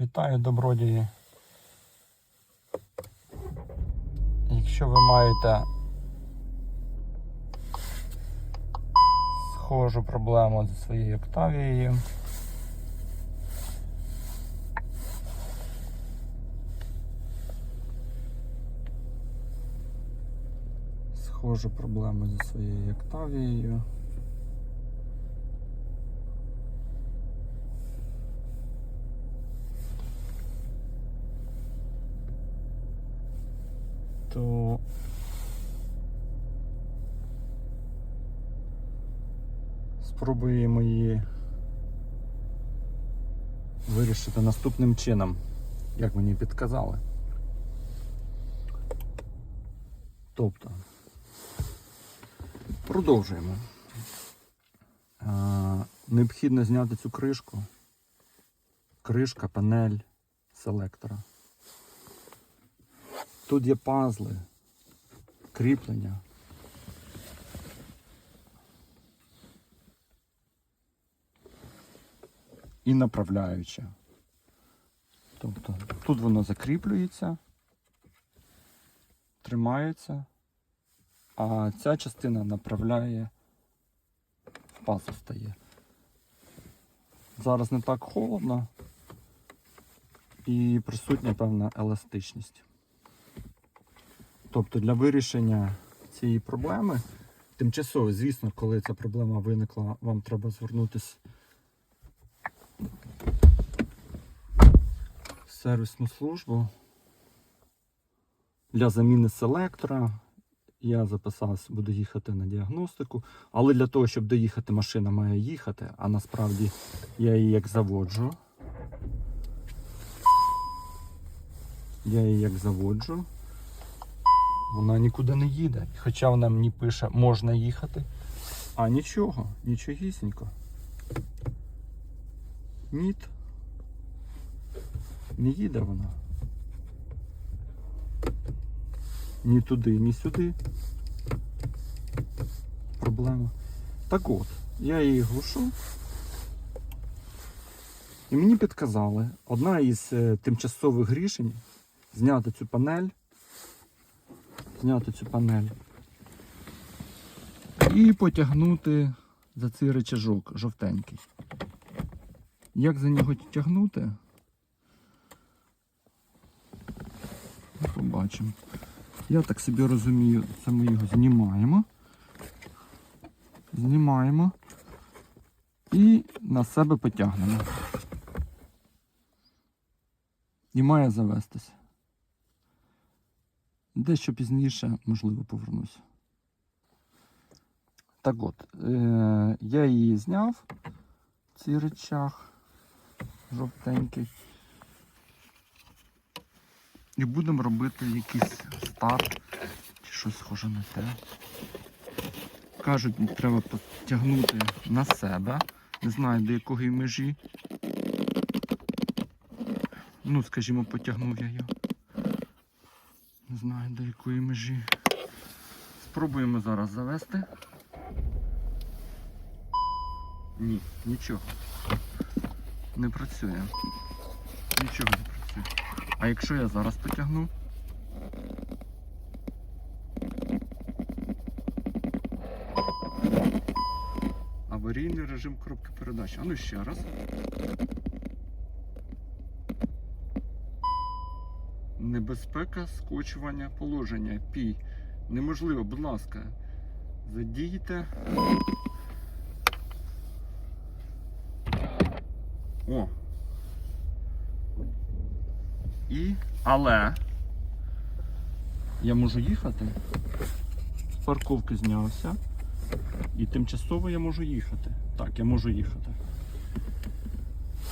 Вітаю, добродії. Якщо ви маєте схожу проблему зі своєю Октавією, схожу проблему зі своєю Октавією. То спробуємо її вирішити наступним чином, як мені підказали. Тобто, продовжуємо. Необхідно зняти цю кришку. Кришка, панель селектора. Тут є пазли, кріплення. І направляюча. Тобто тут воно закріплюється, тримається, а ця частина направляє в пазл стає. Зараз не так холодно і присутня певна еластичність. Тобто для вирішення цієї проблеми, тимчасово, звісно, коли ця проблема виникла, вам треба звернутися в сервісну службу для заміни селектора. Я записався, буду їхати на діагностику. Але для того, щоб доїхати, машина має їхати, а насправді я її як заводжу. Я її як заводжу. Вона нікуди не їде. Хоча вона мені пише, можна їхати. А нічого, нічогісінько. Ніт. Не їде вона. Ні туди, ні сюди. Проблема. Так от, я її глушу. І мені підказали, одна із е, тимчасових рішень зняти цю панель зняти цю панель і потягнути за цей речажок жовтенький. Як за нього тягнути? Ну, Побачимо. Я так собі розумію, це ми його знімаємо. Знімаємо і на себе потягнемо. І має завестися. Дещо пізніше, можливо, повернуся. Так от, е- я її зняв, цей речах жовтенький. І будемо робити якийсь старт чи щось схоже на те. Кажуть, треба потягнути на себе. Не знаю до якої межі. Ну, скажімо, потягнув я його. Не знаю до якої межі. Спробуємо зараз завести. Ні, нічого. Не працює. Нічого не працює. А якщо я зараз потягну? Аварійний режим коробки передач. А ну ще раз. Небезпека скочування положення. Пій. Неможливо, будь ласка. Задійте. О. І. Але. Я можу їхати. З парковки знявся. І тимчасово я можу їхати. Так, я можу їхати.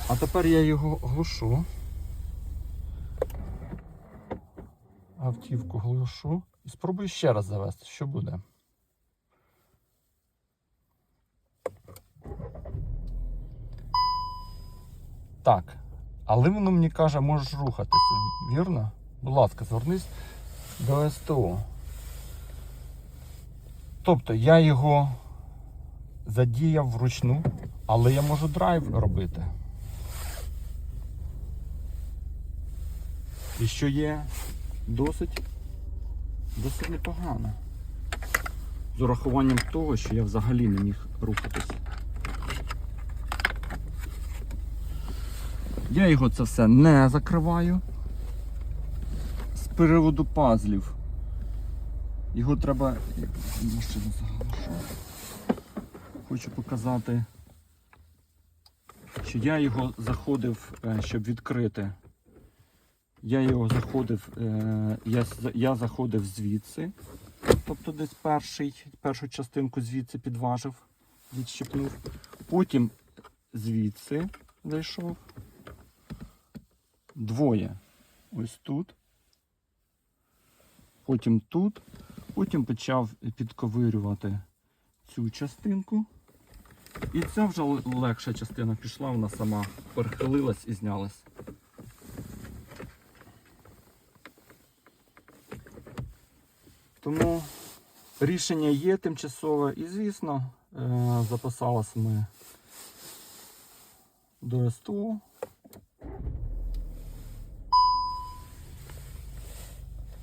А тепер я його глушу. Автівку глушу і спробую ще раз завести, що буде. Так. Але воно мені каже, можеш рухатися, вірно? Будь ласка, звернись до СТО. Тобто я його задіяв вручну, але я можу драйв робити. І що є досить, досить непогано. З урахуванням того, що я взагалі не міг рухатись. Я його це все не закриваю. З приводу пазлів. Його треба. Машину заглушу. Хочу показати, що я його заходив, е, щоб відкрити. Я його заходив, е, я, я заходив звідси. Тобто десь перший, першу частинку звідси підважив, відщепнув. Потім звідси зайшов. Двоє. Ось тут. Потім тут. Потім почав підковирювати цю частинку. І ця вже легша частина пішла, вона сама перехилилась і знялась. Тому рішення є тимчасове і, звісно, е, записалися ми до СТО.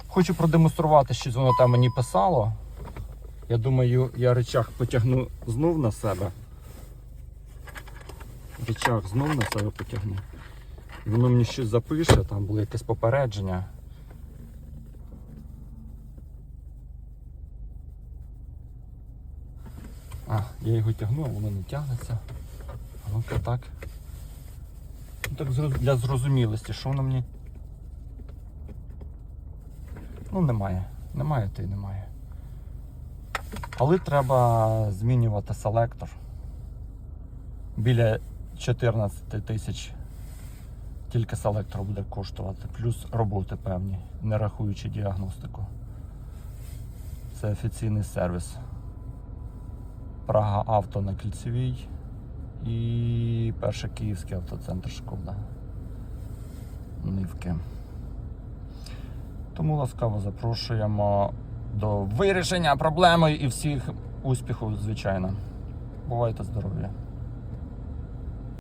Хочу продемонструвати, що воно там мені писало. Я думаю, я речах потягну знов на себе. Речах знов на себе потягну. Воно мені щось запише, там було якесь попередження. А, я його тягну, а воно не тягнеться. Ну-ка так. Ну, так для зрозумілості, що воно мені. Ну, немає. Немає, то й немає. Але треба змінювати селектор. Біля 14 тисяч тільки селектор буде коштувати, плюс роботи певні, не рахуючи діагностику. Це офіційний сервіс. Прага авто на кільцевій і перший київський автоцентр Шкода. Нивки. Тому ласкаво запрошуємо до вирішення проблеми і всіх успіхів, звичайно. Бувайте здорові!